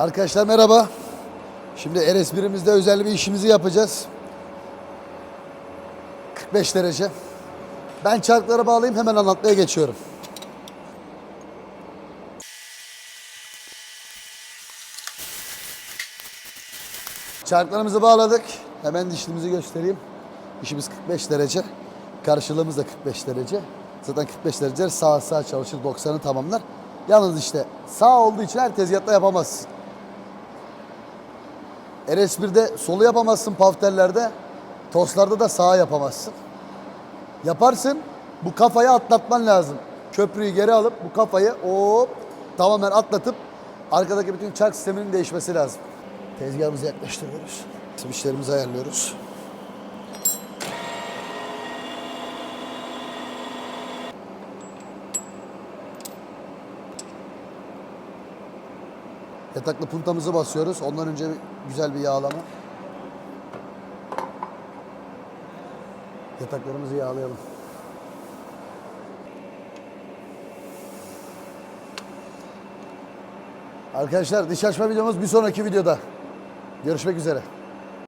Arkadaşlar merhaba. Şimdi RS1'imizde özel bir işimizi yapacağız. 45 derece. Ben çarkları bağlayayım hemen anlatmaya geçiyorum. Çarklarımızı bağladık. Hemen dişlimizi göstereyim. İşimiz 45 derece. Karşılığımız da 45 derece. Zaten 45 derece sağ sağ çalışır 90'ı tamamlar. Yalnız işte sağ olduğu için her tezgahta yapamazsın. RS1'de solu yapamazsın paftellerde. Toslarda da sağa yapamazsın. Yaparsın bu kafayı atlatman lazım. Köprüyü geri alıp bu kafayı hop tamamen atlatıp arkadaki bütün çark sisteminin değişmesi lazım. Tezgahımızı yaklaştırıyoruz. Switchlerimizi ayarlıyoruz. Yataklı puntamızı basıyoruz. Ondan önce güzel bir yağlama. Yataklarımızı yağlayalım. Arkadaşlar diş açma videomuz bir sonraki videoda. Görüşmek üzere.